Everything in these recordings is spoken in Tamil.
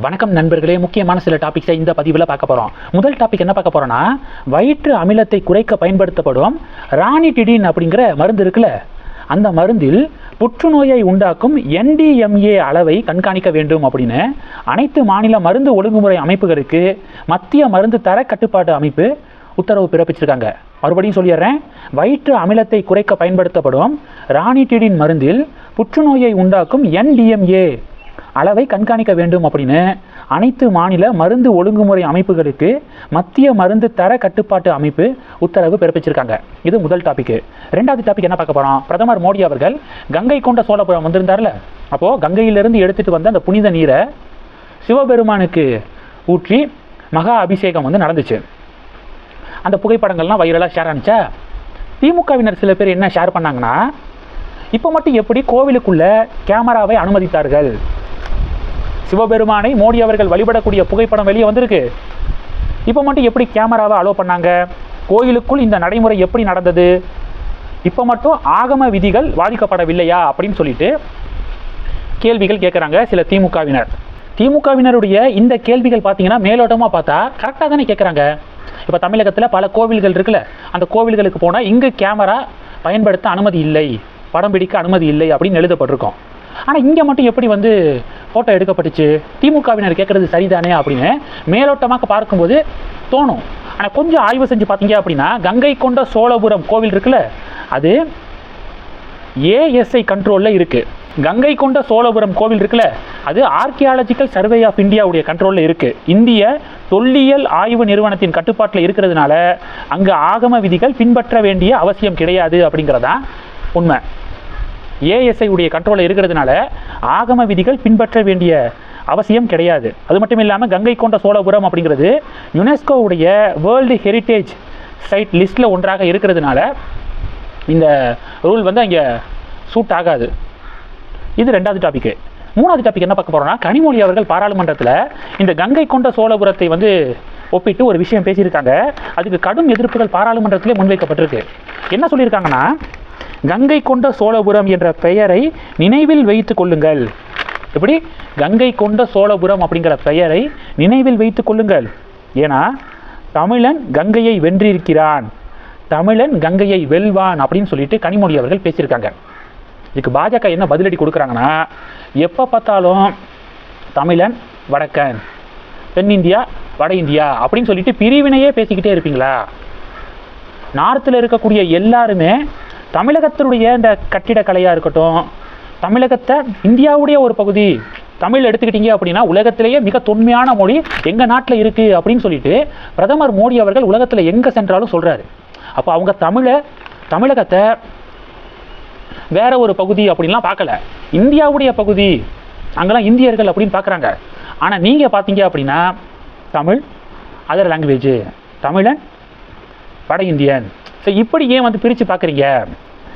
வணக்கம் நண்பர்களே முக்கியமான சில டாபிக்ஸை இந்த பதிவில் பார்க்க போகிறோம் முதல் டாபிக் என்ன பார்க்க போகிறோன்னா வயிற்று அமிலத்தை குறைக்க பயன்படுத்தப்படும் ராணிடிடின் அப்படிங்கிற மருந்து இருக்குல்ல? அந்த மருந்தில் புற்றுநோயை உண்டாக்கும் என்டிஎம்ஏ அளவை கண்காணிக்க வேண்டும் அப்படின்னு அனைத்து மாநில மருந்து ஒழுங்குமுறை அமைப்புகளுக்கு மத்திய மருந்து தர கட்டுப்பாட்டு அமைப்பு உத்தரவு பிறப்பிச்சிருக்காங்க. மறுபடியும் சொல்லிடுறேன். வயிற்று அமிலத்தை குறைக்க பயன்படுத்தப்படும் ராணிடிடின் மருந்தில் புற்றுநோயை உண்டாக்கும் என்டிஎம்ஏ அளவை கண்காணிக்க வேண்டும் அப்படின்னு அனைத்து மாநில மருந்து ஒழுங்குமுறை அமைப்புகளுக்கு மத்திய மருந்து தர கட்டுப்பாட்டு அமைப்பு உத்தரவு பிறப்பிச்சிருக்காங்க. இது முதல் டாபிக் ரெண்டாவது டாபிக் என்ன பார்க்க போகிறோம் பிரதமர் மோடி அவர்கள் கங்கை கொண்ட சோழபுரம் வந்திருந்தார்ல? அப்போது கங்கையிலிருந்து எடுத்துட்டு வந்த அந்த புனித நீரை சிவபெருமானுக்கு ஊற்றி மகா அபிஷேகம் வந்து நடந்துச்சு. அந்த புகைப்படங்கள்லாம் வைரலாக ஷேர் ஆனிச்சா? திமுகவினர் சில பேர் என்ன ஷேர் பண்ணாங்கன்னா இப்போ மட்டும் எப்படி கோவிலுக்குள்ளே கேமராவை அனுமதித்தார்கள்? சிவபெருமானை மோடி அவர்கள் வழிபடக்கூடிய புகைப்படம் வெளியே வந்திருக்கு. இப்போ மட்டும் எப்படி கேமராவை அலோவ் பண்ணாங்க? கோயிலுக்குள் இந்த நடைமுறை எப்படி நடந்தது? இப்போ மட்டும் ஆகம விதிகள் பாதிக்கப்படவில்லையா அப்படின்னு சொல்லிட்டு கேள்விகள் கேட்குறாங்க சில திமுகவினர். திமுகவினருடைய இந்த கேள்விகள் பார்த்தீங்கன்னா மேலோட்டமாக பார்த்தா கரெக்டாக தானே கேட்குறாங்க இப்போ தமிழகத்தில் பல கோவில்கள் இருக்குல்ல அந்த கோவில்களுக்கு போனால் இங்கு கேமரா பயன்படுத்த அனுமதி இல்லை படம் பிடிக்க அனுமதி இல்லை அப்படின்னு எழுதப்பட்டிருக்கோம். ஆனால் இங்கே மட்டும் எப்படி வந்து ஃபோட்டோ எடுக்கப்பட்டுச்சு. திமுகவினர் கேட்குறது சரிதானே அப்படின்னு மேலோட்டமாக பார்க்கும்போது தோணும். ஆனால் கொஞ்சம் ஆய்வு செஞ்சு பார்த்தீங்க அப்படின்னா கங்கை கொண்ட சோழபுரம் கோவில் இருக்குல்ல அது ஏஎஸ்ஐ கண்ட்ரோலில் இருக்குது கங்கை கொண்ட சோழபுரம் கோவில் இருக்குல்ல அது ஆர்கியாலஜிக்கல் சர்வே ஆஃப் இந்தியாவுடைய கண்ட்ரோலில் இருக்குது இந்திய தொல்லியல் ஆய்வு நிறுவனத்தின் கட்டுப்பாட்டில் இருக்கிறதுனால அங்கே ஆகம விதிகள் பின்பற்ற வேண்டிய அவசியம் கிடையாது அப்படிங்கிறதான் உண்மை. ஏஎஸ்ஐ உடைய கண்ட்ரோலில் இருக்கிறதுனால ஆகம விதிகள் பின்பற்ற வேண்டிய அவசியம் கிடையாது. அது மட்டும் இல்லாமல் கங்கை கொண்ட சோழபுரம் அப்படிங்கிறது யுனெஸ்கோவுடைய வேர்ல்டு ஹெரிட்டேஜ் சைட் லிஸ்ட்டில் ஒன்றாக இருக்கிறதுனால இந்த ரூல் வந்து அங்கே சூட் ஆகாது. இது ரெண்டாவது டாபிக்கு மூணாவது டாபிக் என்ன பார்க்க போகிறோம்னா கனிமொழி அவர்கள் பாராளுமன்றத்தில் இந்த கங்கை கொண்ட சோழபுரத்தை வந்து ஒப்பிட்டு ஒரு விஷயம் பேசியிருக்காங்க. அதுக்கு கடும் எதிர்ப்புகள் பாராளுமன்றத்திலே முன்வைக்கப்பட்டிருக்கு. என்ன சொல்லியிருக்காங்கன்னா கங்கை கொண்ட சோழபுரம் என்ற பெயரை நினைவில் வைத்து கொள்ளுங்கள். எப்படி? கங்கை கொண்ட சோழபுரம் அப்படிங்கிற பெயரை நினைவில் வைத்து கொள்ளுங்கள். ஏன்னா தமிழன் கங்கையை வென்றிருக்கிறான். தமிழன் கங்கையை வெல்வான் அப்படின்னு சொல்லிட்டு கனிமொழி அவர்கள் பேசியிருக்காங்க. இதுக்கு பாஜக என்ன பதிலடி கொடுக்குறாங்கன்னா எப்போ பார்த்தாலும் தமிழன் வடக்கன் தென்னிந்தியா வட இந்தியா அப்படின்னு சொல்லிட்டு பிரிவினையே பேசிக்கிட்டே இருப்பீங்களா? நார்த்தில் இருக்கக்கூடிய எல்லாருமே தமிழகத்தினுடைய இந்த கட்டிடக்கலையாக இருக்கட்டும் தமிழகத்தை இந்தியாவுடைய ஒரு பகுதி தமிழ் எடுத்துக்கிட்டீங்க அப்படின்னா உலகத்திலேயே மிக தொன்மையான மொழி எங்கள் நாட்டில் இருக்குது அப்படின்னு சொல்லிட்டு பிரதமர் மோடி அவர்கள் உலகத்தில் எங்கே சென்றாலும் சொல்கிறாரு அப்போ அவங்க தமிழை தமிழகத்தை வேற ஒரு பகுதி அப்படின்லாம் பார்க்கல. இந்தியாவுடைய பகுதி அங்கெல்லாம் இந்தியர்கள் அப்படின்னு பார்க்குறாங்க. ஆனால் நீங்கள் பார்த்தீங்க அப்படின்னா தமிழ் அதர் லாங்குவேஜ் தமிழன் வட இந்தியன். ஸோ இப்படி ஏன் வந்து பிரித்து பார்க்குறீங்க?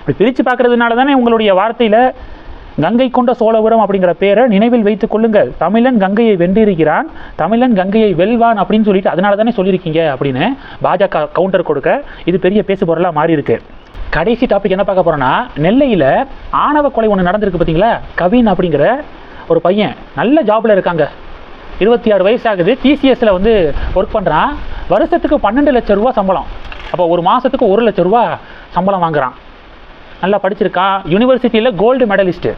அப்படி பிரித்து பார்க்குறதுனால தானே உங்களுடைய வார்த்தையில் கங்கை கொண்ட சோழபுரம் அப்படிங்கிற பேரை நினைவில் வைத்துக் கொள்ளுங்கள். தமிழன் கங்கையை வென்றிருக்கிறான் தமிழன் கங்கையை வெல்வான் அப்படின்னு சொல்லிட்டு அதனால தானே சொல்லியிருக்கீங்க அப்படின்னு பாஜக கவுண்டர் கொடுக்க இது பெரிய பேசு பொருளாக மாறி இருக்கு கடைசி டாபிக் என்ன பார்க்க போகிறோன்னா நெல்லையில் ஆணவ கொலை ஒன்று நடந்திருக்கு பார்த்தீங்களா? கவின் அப்படிங்கிற ஒரு பையன் நல்ல ஜாப்ல இருக்காங்க. இருபத்தி ஆறு வயசு ஆகுது டிசிஎஸ்ல வந்து ஒர்க் பண்ணுறான் வருஷத்துக்கு பன்னெண்டு லட்சம் ரூபா சம்பளம். அப்போ ஒரு மாதத்துக்கு ஒரு லட்ச ரூபா சம்பளம் வாங்குறான். நல்லா படிச்சிருக்கான் யூனிவர்சிட்டியில் கோல்டு மெடலிஸ்ட்டு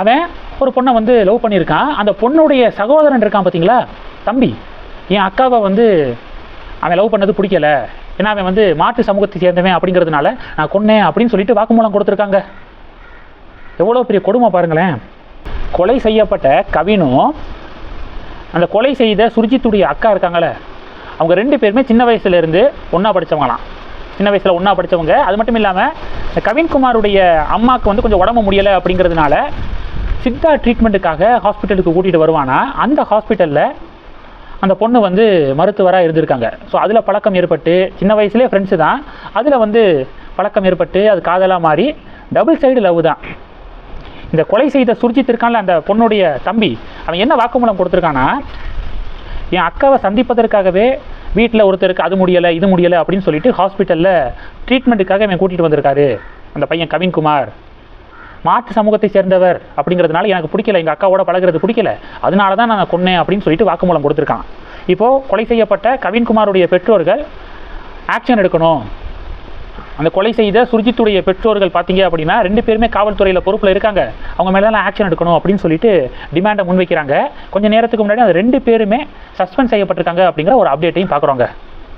அவன் ஒரு பொண்ணை வந்து லவ் பண்ணியிருக்கான். அந்த பொண்ணுடைய சகோதரன் இருக்கான் பார்த்தீங்களா தம்பி. என் அக்காவை வந்து அவன் லவ் பண்ணது பிடிக்கல. ஏன்னா அவன் வந்து மாட்டு சமூகத்தை சேர்ந்தவன் அப்படிங்கிறதுனால நான் கொன்னேன் அப்படின்னு சொல்லிட்டு வாக்குமூலம் கொடுத்துருக்காங்க. எவ்வளோ பெரிய கொடுமை பாருங்களேன். கொலை செய்யப்பட்ட கவினும் அந்த கொலை செய்த சுர்ஜித்துடைய அக்கா இருக்காங்களே அவங்க ரெண்டு பேருமே சின்ன வயசுலேருந்து ஒன்றா படித்தவங்களாம் சின்ன வயசில் ஒன்றா படித்தவங்க அது மட்டும் இல்லாமல் இந்த கவின்குமாருடைய அம்மாவுக்கு வந்து கொஞ்சம் உடம்பு முடியலை அப்படிங்கிறதுனால சித்தா ட்ரீட்மெண்ட்டுக்காக ஹாஸ்பிட்டலுக்கு கூட்டிகிட்டு வருவானா? அந்த ஹாஸ்பிட்டலில் அந்த பொண்ணு வந்து மருத்துவராக இருந்திருக்காங்க. ஸோ அதில் பழக்கம் ஏற்பட்டு சின்ன வயசுலேயே ஃப்ரெண்ட்ஸு தான். அதில் வந்து பழக்கம் ஏற்பட்டு அது காதலாக மாறி டபுள் சைடு லவ் தான். இந்த கொலை செய்த சுர்ஜித் இருக்கான்ல அந்த பொண்ணுடைய தம்பி அவன் என்ன வாக்குமூலம் கொடுத்துருக்கானா என் அக்காவை சந்திப்பதற்காகவே வீட்டில் ஒருத்தருக்கு அது முடியலை இது முடியலை அப்படின்னு சொல்லிட்டு ஹாஸ்பிட்டலில் ட்ரீட்மெண்ட்டுக்காக இவன் கூட்டிகிட்டு வந்திருக்காரு. அந்த பையன் கவின்குமார். மாற்று சமூகத்தை சேர்ந்தவர் அப்படிங்கிறதுனால எனக்கு பிடிக்கல. எங்கள் அக்காவோட பழகுறது பிடிக்கல. அதனால தான் நான் கொன்னேன் அப்படின்னு சொல்லிட்டு வாக்குமூலம் கொடுத்துருக்கான். இப்போது கொலை செய்யப்பட்ட கவின்குமாருடைய பெற்றோர்கள் ஆக்ஷன் எடுக்கணும். அந்த கொலை செய்த சுர்ஜித்துடைய பெற்றோர்கள் பார்த்தீங்க அப்படின்னா ரெண்டு பேருமே காவல்துறையில் பொறுப்பில் இருக்காங்க. அவங்க மேலே ஆக்ஷன் எடுக்கணும் அப்படின்னு சொல்லிட்டு டிமாண்டை முன்வைக்கிறாங்க. கொஞ்சம் நேரத்துக்கு முன்னாடி அந்த ரெண்டு பேருமே சஸ்பெண்ட் செய்யப்பட்டிருக்காங்க அப்படிங்கிற ஒரு அப்டேட்டையும் பார்க்குறோங்க.